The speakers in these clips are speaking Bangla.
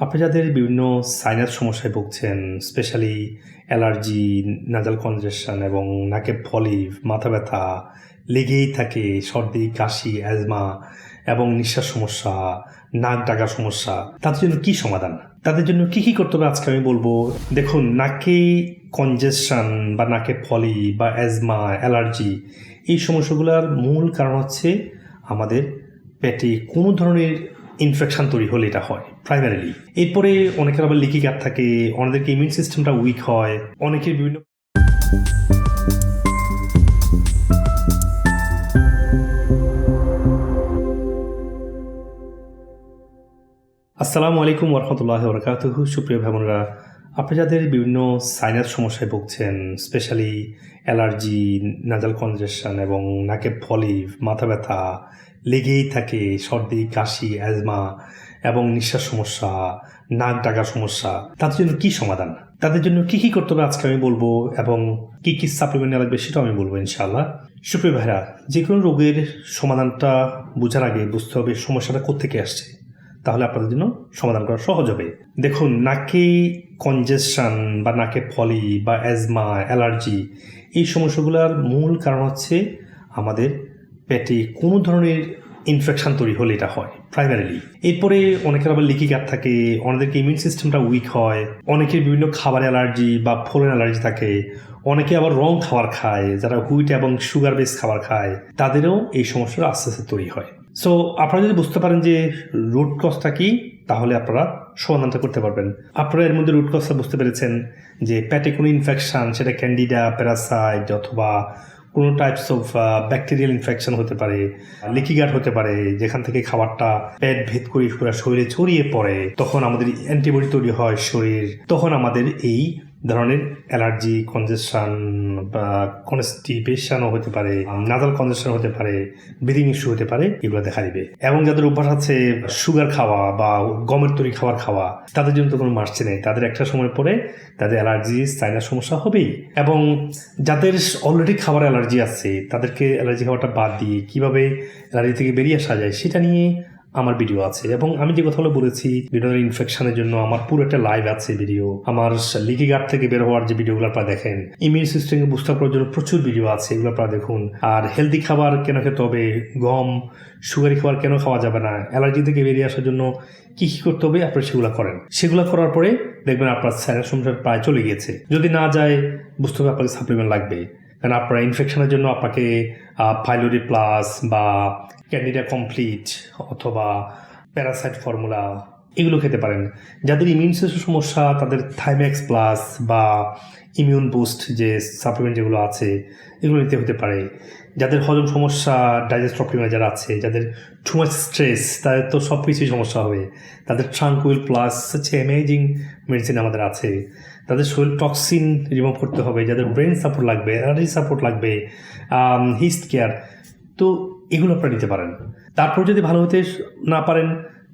আপনি যাদের বিভিন্ন সাইনাস সমস্যায় ভুগছেন স্পেশালি অ্যালার্জি নাজাল কনজেশন এবং নাকে ফলিভ মাথা ব্যথা, লেগেই থাকে সর্দি, কাশি অ্যাজমা এবং নিঃশ্বাস সমস্যা, নাক ডাকা সমস্যা, তাদের জন্য কি সমাধান? তাদের জন্য কি কি করতে হবে আজকে আমি বলব, দেখুন, নাকে কনজেশন বা নাকে ফলি বা অ্যাজমা অ্যালার্জি এই সমস্যাগুলোর মূল কারণ হচ্ছে আমাদের পেটে কোনো ধরনের ইনফেকশন তৈরি হলে এটা হয় প্রাইমারিলি এরপরে অনেকের আবার লিকি গ্যাপ থাকে অনেকের ইমিউন সিস্টেমটা উইক হয়, অনেকের বিভিন্ন আসসালামু আলাইকুম ওরহমতুল্লাহ বরকাতুহু সুপ্রিয় ভাবনরা আপনি যাদের বিভিন্ন সাইনাস সমস্যায় ভুগছেন স্পেশালি অ্যালার্জি নাজাল কনজেশন এবং নাকে ফলিভ মাথা ব্যথা লেগেই থাকে সর্দি, কাশি, অ্যাজমা এবং নিঃশ্বাস সমস্যা, নাক ডাকা সমস্যা। তাদের জন্য কি সমাধান? তাদের জন্য কি কি করতে হবে আজকে আমি বলব এবং কি কি সাপ্লিমেন্ট নেওয়া লাগবে সেটাও আমি বলব ইনশাআল্লাহ। সুপ্রিয় ভাইরা যে কোনো রোগের সমাধানটা বোঝার আগে বুঝতে হবে সমস্যাটা কোত্থেকে আসছে। তাহলে আপনাদের জন্য সমাধান করা সহজ হবে। দেখুন, নাকে কনজেশন বা নাকে ফলি বা অ্যাজমা অ্যালার্জি এই সমস্যাগুলোর মূল কারণ হচ্ছে আমাদের পেটে কোনো ধরনের ইনফেকশন তৈরি হলে এটা হয় প্রাইমারিলি এরপরে অনেকের আবার লিকি গ্যাপ থাকে অনেকের ইমিউন সিস্টেমটা উইক হয়, অনেকের বিভিন্ন খাবার অ্যালার্জি বা ফোরেন অ্যালার্জি থাকে, অনেকে আবার রং খাবার খায়, যারা হুইট এবং সুগার বেস খাবার খায়, তাদেরও এই সমস্যাটা আস্তে আস্তে তৈরি হয়। সো আপনারা যদি বুঝতে পারেন যে রুট কজটা কি, তাহলে আপনারা সমাধানটা করতে পারবেন। আপনারা এর মধ্যে রুট কজটা বুঝতে পেরেছেন যে প্যাটে কোনো ইনফেকশান সেটা ক্যান্ডিডা প্যারাসাইট অথবা কোনো টাইপস অফ ব্যাকটেরিয়াল ইনফেকশন হতে পারে লিকিগার হতে পারে, যেখান থেকে খাবারটা পেট ভেদ করে পুরো শরীরে ছড়িয়ে পড়ে, তখন আমাদের অ্যান্টিবডি তৈরি হয় শরীর তখন আমাদের এই ধরনের অ্যালার্জি কনজেশন বা কনস্টিপেশনও হতে পারে নাজাল কনজেশন হতে পারে ব্রিদিং ইস্যু হতে পারে, এগুলো দেখা দিবে। এবং যাদের অভ্যাস আছে সুগার খাওয়া বা গমের তৈরি খাবার খাওয়া, তাদের জন্য তো কোনো মার্চে নেই। তাদের একটা সময় পরে তাদের অ্যালার্জি সাইনাস সমস্যা হবেই। এবং যাদের অলরেডি খাবার অ্যালার্জি আছে, তাদেরকে অ্যালার্জি খাবারটা বাদ দিয়ে কীভাবে অ্যালার্জি থেকে বেরিয়ে আসা যায়, সেটা নিয়ে আমার ভিডিও আছে। এবং আমি যে কথাগুলো বলেছি, বিভিন্ন ইনফেকশনের জন্য আমার পুরো একটা লাইভ আছে ভিডিও আমার লিকি গার্ড থেকে বের হওয়ার যে ভিডিওগুলো আপনারা দেখেন ইমিউন সিস্টেমকে বুস্ট করার জন্য প্রচুর ভিডিও আছে, এগুলো আপনারা দেখুন। আর হেলদি খাবার কেন খেতে হবে? গম সুগারি খাবার কেন খাওয়া যাবে না? অ্যালার্জি থেকে বেরিয়ে আসার জন্য কি কি করতে হবে? আপনারা সেগুলো করেন। সেগুলো করার পরে দেখবেন আপনার স্যারের সমস্যা প্রায় চলে গিয়েছে। যদি না যায় বুঝতে হবে আপনাকে সাপ্লিমেন্ট লাগবে। কারণ আপনার ইনফেকশনের জন্য আপনাকে ফাইলোরি প্লাস বা ক্যান্ডিডা কমপ্লিট অথবা প্যারাসাইট ফর্মুলা এগুলো খেতে পারেন। যাদের ইমিউন সিস্টেম সমস্যা, তাদের থাইম্যাক্স প্লাস বা ইমিউন বুস্ট যে সাপ্লিমেন্ট যেগুলো আছে, এগুলো নিতে হতে পারে। যাদের হজম সমস্যা ডাইজেস্ট প্রবলেম যারা আছে, যাদের টু মাচ স্ট্রেস তাদের তো সব কিছুই সমস্যা হবে। তাদের ট্রাঙ্কুইল প্লাস হচ্ছে অ্যামেজিং মেডিসিন আমাদের আছে। তাদের শরীর টক্সিন রিমুভ করতে হবে, যাদের ব্রেন সাপোর্ট লাগবে এনার্জি সাপোর্ট লাগবে হিস্ট কেয়ার তো এগুলো আপনারা নিতে পারেন। তারপর যদি ভালো হতে না পারেন,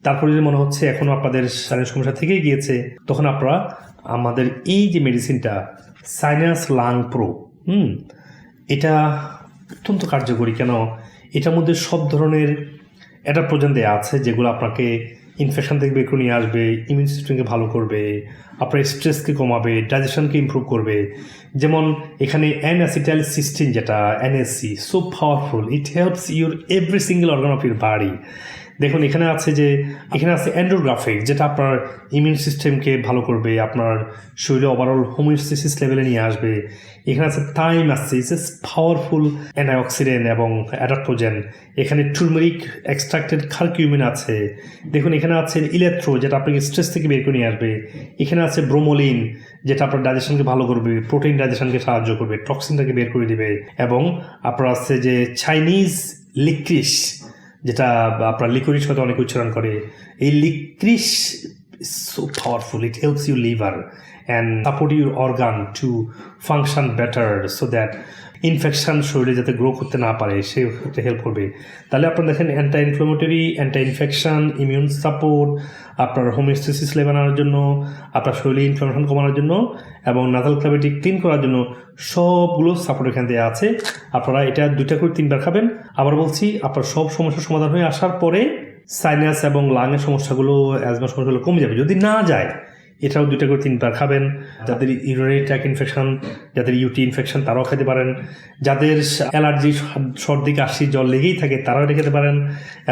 তারপর যদি মনে হচ্ছে এখনও আপনাদের শারীরিক সমস্যা থেকেই গিয়েছে, তখন আপনারা আমাদের এই যে মেডিসিনটা সাইনাস লাং প্রো হুম, এটা অত্যন্ত কার্যকরী। কেন? এটার মধ্যে সব ধরনের এটা পর্যন্ত আছে, যেগুলো আপনাকে ইনফেকশন থেকে বের নিয়ে আসবে ইমিউন সিস্টেমকে ভালো করবে, আপনার স্ট্রেসকে কমাবে ডাইজেশনকে ইমপ্রুভ করবে। যেমন এখানে অ্যান অ্যাসিটাইল সিস্টিন যেটা NSC so powerful it helps your every single organ of your body দেখুন, এখানে আছে যে, এখানে আছে অ্যান্ড্রোগ্রাফিক যেটা আপনার ইমিউন সিস্টেমকে ভালো করবে, আপনার শরীরে ওভারঅল হোমিওস্টেসিস লেভেলে নিয়ে আসবে। এখানে আছে টাইম আছে ইটস পাওয়ারফুল অ্যান্টিঅক্সিডেন্ট এবং অ্যাডাপ্টোজেন এখানে টুরমেরিক এক্সট্রাক্টেড খারকিউমিন আছে। দেখুন, এখানে আছে ইলেকট্রো যেটা আপনাকে স্ট্রেস থেকে বের করে নিয়ে আসবে। এখানে আছে ব্রোমোলিন যেটা আপনার ডাইজেশনকে ভালো করবে প্রোটিন ডাইজেশনকে সাহায্য করবে টক্সিনটাকে বের করে দিবে। এবং আপনার আছে যে চাইনিজ লিক্রিস যেটা আপনার লিকুইড সাথে অনেক উচ্চারণ করে। এই licorice so powerful it helps you liver and support your organ to function better so that infection শরীরে যাতে গ্রো করতে না পারে, সে হেল্প করবে। তাহলে আপনার দেখেন anti inflammatory anti infection immune support আপনার হোমিওস্টেসিস লেভেল আনার জন্য, আপনার শরীরে ইনফ্লামেশন কমানোর জন্য, এবং নাজাল ক্যাভিটি ক্লিন করার জন্য সবগুলো সাপোর্ট এখান দিয়ে আছে। আপনারা এটা দুইটা করে তিনবার খাবেন। আবার বলছি, আপনার সব সমস্যার সমাধান হয়ে আসার পরে সাইনাস এবং লাংয়ের সমস্যাগুলো অ্যাজমা সমস্যাগুলো কমে যাবে। যদি না যায় এটাও দুইটা করে তিনবার খাবেন। যাদের ইউরিনারি ট্র্যাক ইনফেকশন যাদের ইউটি ইনফেকশন তারাও খেতে পারেন। যাদের অ্যালার্জি সর্দি, কাশি জল লেগেই থাকে, তারাও এটা খেতে পারেন।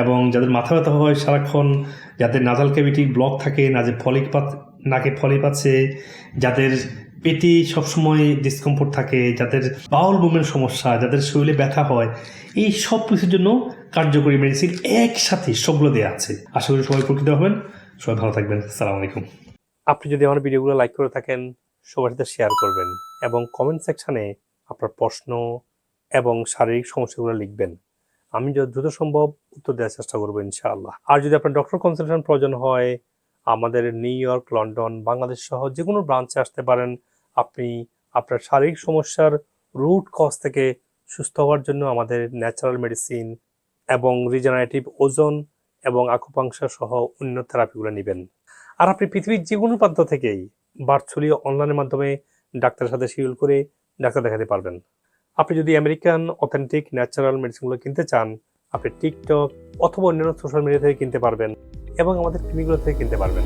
এবং যাদের মাথা ব্যথা হয় সারাক্ষণ, যাদের নাজাল ক্যাভিটি ব্লক থাকে নাজে ফলিক পাত, নাকে ফলিপ পাচ্ছে যাদের পেটে সবসময় ডিসকমফোর্ট থাকে, যাদের বাউল বুমের সমস্যা, যাদের শরীরে ব্যথা হয়, এই সব কিছুর জন্য কার্যকরী মেডিসিন একসাথে সবগুলো দেওয়া আছে। আশা করি সবাই উপকৃত হবেন। সবাই ভালো থাকবেন। আসসালামু আলাইকুম। আপনি যদি আমার ভিডিওগুলো লাইক করে থাকেন, সবার সাথে শেয়ার করবেন এবং কমেন্ট সেকশানে আপনার প্রশ্ন এবং শারীরিক সমস্যাগুলো লিখবেন। আমি যত দ্রুত সম্ভব উত্তর দেওয়ার চেষ্টা করব ইনশাআল্লাহ। আর যদি আপনার ডক্টর কনসালটেশন প্রয়োজন হয়, আমাদের নিউ ইয়র্ক লন্ডন বাংলাদেশ সহ যে কোনো ব্রাঞ্চে আসতে পারেন। আপনি আপনার শারীরিক সমস্যার রুট কজ থেকে সুস্থ হওয়ার জন্য আমাদের ন্যাচারাল মেডিসিন এবং রিজেনারেটিভ ওজন এবং আকুপাংশার সহ অন্য থেরাপিগুলো নেবেন। আর আপনি পৃথিবীর যে কোনো প্রান্ত থেকেই ভার্চুয়ালি অনলাইনের মাধ্যমে ডাক্তারের সাথে শিডিউল করে ডাক্তার দেখাতে পারবেন। আপনি যদি আমেরিকান অথেন্টিক ন্যাচারাল মেডিসিনগুলো কিনতে চান, আপনি টিকটক অথবা অন্যান্য সোশ্যাল মিডিয়া থেকে কিনতে পারবেন এবং আমাদের ক্লিনিকগুলো থেকে কিনতে পারবেন।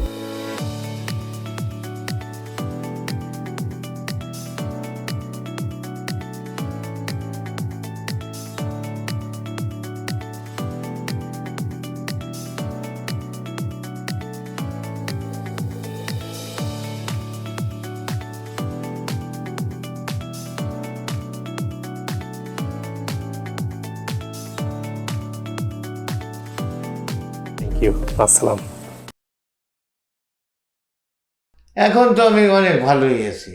ইউ আসসালাম। এখন তো আমি অনেক ভালোই আছি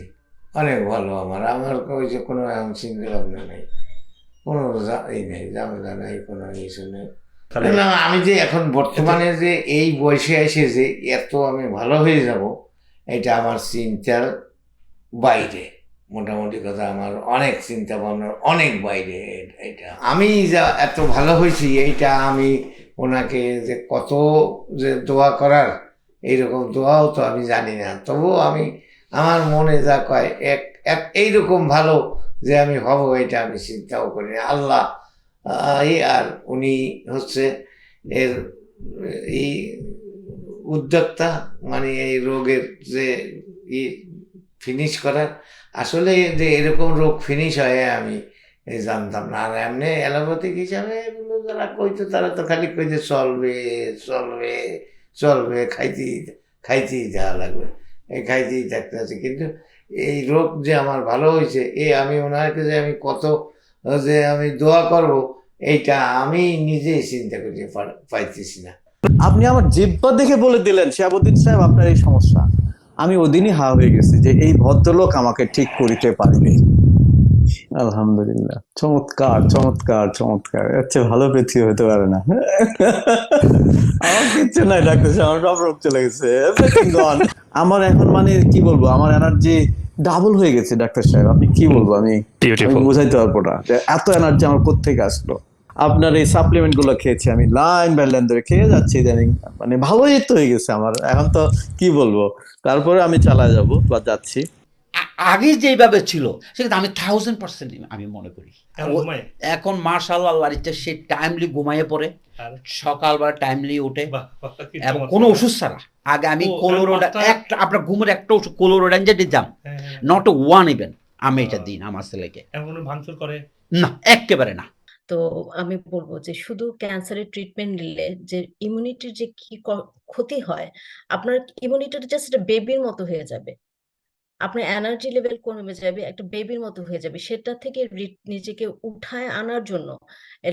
অনেক ভালো আমার। আমার ওই যে কোনো এখন চিন্তা ভাবনা নেই কোনো এই নেই ঝামেলা নাই কোনো কিছু নেই। না, আমি যে এখন বর্তমানে যে এই বয়সে এসে যে এত আমি ভালো হয়ে যাব এটা আমার চিন্তার বাইরে। মোটামুটি কথা আমার অনেক চিন্তা ভাবনার অনেক বাইরে এটা। আমি যা এত ভালো হয়েছি এইটা আমি ওনাকে যে কত যে দোয়া করার, এইরকম দোয়াও তো আমি জানি না। তবুও আমি, আমার মনে যা কয়, এক এক, এইরকম ভালো যে আমি হব, এটা আমি চিন্তাও করি না। আল্লাহ এই আর উনি হচ্ছে এর, এই উদ্যোক্তা মানে এই রোগের যে ই ফিনিশ করার। আসলে যে এরকম রোগ ফিনিশ হয় আমি এই জানতাম না। আর এমনি অ্যালোপ্যাথিক হিসাবে এগুলো যারা কইতো তারা তো খালি কইতে, চলবে চলবে চলবে, খাইতেই খাইতেই দেওয়া লাগবে। এই খাইতেই থাকতে আছে কিন্তু এই রোগ যে আমার ভালো হয়েছে এ আমি ওনাকে যে আমি কত, যে আমি দোয়া করব, এইটা আমি নিজেই চিন্তা করতে পাইতেছি না। আপনি আমার জিব্বা দেখে বলে দিলেন, শিয়াবুদ্দিন সাহেব, আপনার এই সমস্যা। আমি ওদিনই হা হয়ে গেছি যে এই ভদ্রলোক আমাকে ঠিক করিতে পারবে আলহামদুলিল্লাহ। চমৎকার চমৎকার চমৎকার। এর ভালো পৃথিবী হতে পারে না। আমার কিচ্ছু নাই ডাক্তার সাহেব আমার রোগ চলে গেছে। আমার এখন মানে কি বলব আমার এনার্জি ডাবল হয়ে গেছে ডাক্তার সাহেব। আপনি কি বলব আমি বোঝাইতে পারব না। এত এনার্জি আমার কোথেকে আসলো? আপনার এই সাপ্লিমেন্টগুলো খেয়েছি আমি লাইন বাই লাইন ধরে খেয়ে যাচ্ছি ইদানিং। মানে ভালোই তো হয়ে গেছে আমার। এখন তো কি বলব? তারপরে আমি চালা যাব বা যাচ্ছি। আগে যেভাবে ছিল সেটা আমি থাউজেন্ড পার্সেন্ট আমি মনে করি। এখন মার্শাল আল্লাহর ইচ্ছা সে টাইমলি ঘুমাইয়ে পড়ে। সকালবেলা টাইমলি উঠে। এবং কোনো ওষুধ ছাড়া। আগে আমি কোলোরোডা একটা আপনার ঘুমের একটা ওষুধ কোলোরোডান যে দিতাম নট ওয়ান ইভেন আমি এটা দিন আমার ছেলেকে। ভাঙচুর করে? না একেবারে না। তো আমি বলব যে শুধু ক্যান্সারের ট্রিটমেন্ট নিলে যে ইমিউনিটির যে কি ক্ষতি হয় আপনার ইমিউনিটিটা জাস্ট একটা বেবির মতো হয়ে যাবে। আপনার এনার্জি লেভেল কমে যাবে একটা বেবির মতো হয়ে যাবে। সেটা থেকে নিজেকে উঠায় আনার জন্য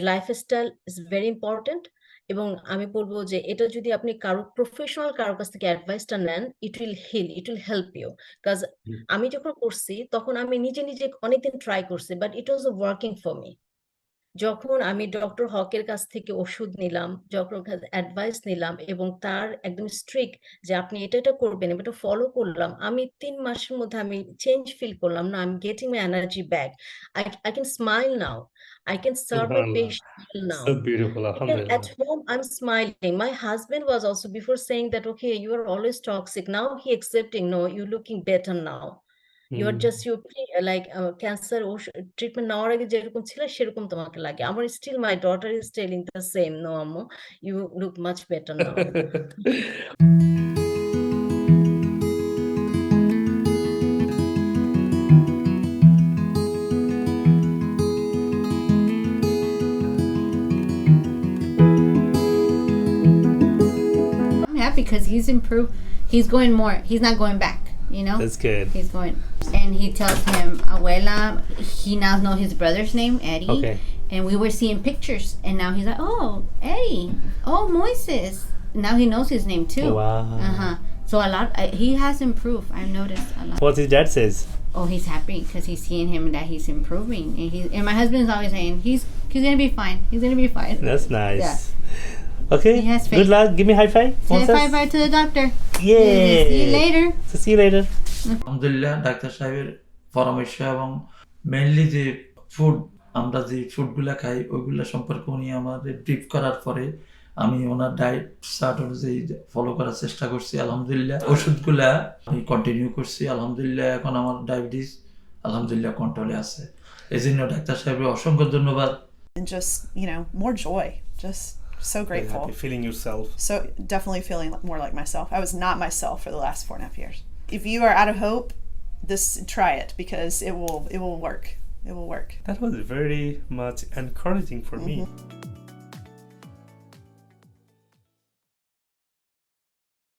লাইফস্টাইল ইজ ভেরি ইম্পর্টেন্ট এবং আমি বলব যে এটা যদি আপনি কারও প্রফেশনাল কারও কাছ থেকে অ্যাডভাইসটা নেন it will heal it will help you কাজ আমি যখন করছি তখন আমি নিজে নিজে অনেকদিন ট্রাই করছি but it was working for me যখন আমি ডক্টর হকের কাছ থেকে ওষুধ নিলাম যখন অ্যাডভাইস নিলাম এবং তার একদম স্ট্রিক্ট যে আপনি এটা এটা করবেন এটা ফলো করলাম আমি তিন মাসের মধ্যে আমি চেঞ্জ ফিল করলাম না আমি getting my energy back I I can smile now I can serve my Subhanallah. Patient now So beautiful, at home, I'm smiling. My husband was also before saying that, okay, you are always toxic. Now he accepting, no, you're looking better now. You are just you like cancer treatment নেওয়ার আগে যেরকম ছিল সেরকম তোমাকে লাগে আমার still my daughter is telling the same no আম্মু you look much better now because he's improved. He's going more. He's not going back. You know. That's good. He's going, and he tells him, "Abuela." He now knows his brother's name, Eddie. Okay. And we were seeing pictures, and now he's like, "Oh, Eddie. Oh, Moises." Now he knows his name too. Wow. Uh huh. So a lot. Uh, he has improved. I've noticed a lot. What his dad says. Oh, he's happy because he's seeing him that he's improving, and he and my husband's always saying he's he's gonna be fine. He's gonna be fine. That's nice. Yeah. Okay. He has Good luck. Give me high five. Say bye bye to the doctor. Yay. See you later. So see you later. আলহামদুলিল্লাহ ডাক্তার সাহেবের পরামর্শ এবং মেইনলি যে ফুড আমরা যে ফুডগুলা খাই ওইগুলা সম্পর্কে উনি আমাদের ব্রিফ করার পরে আমি ওনার ডায়েট চার্ট অনুযায়ী ফলো করার চেষ্টা করছি আলহামদুলিল্লাহ ওষুধগুলা আমি কন্টিনিউ করছি আলহামদুলিল্লাহ এখন আমার ডায়াবেটিস আলহামদুলিল্লাহ কন্ট্রোলে আছে এই জন্য ডাক্তার সাহেবের অসংখ্য ধন্যবাদ just you know more joy just so grateful happy feeling yourself. so definitely feeling more like myself. I was not myself for the last four and a half years. If you are out of hope this try it because it will it will work. It will work. That was very much encouraging for me. Mm-hmm.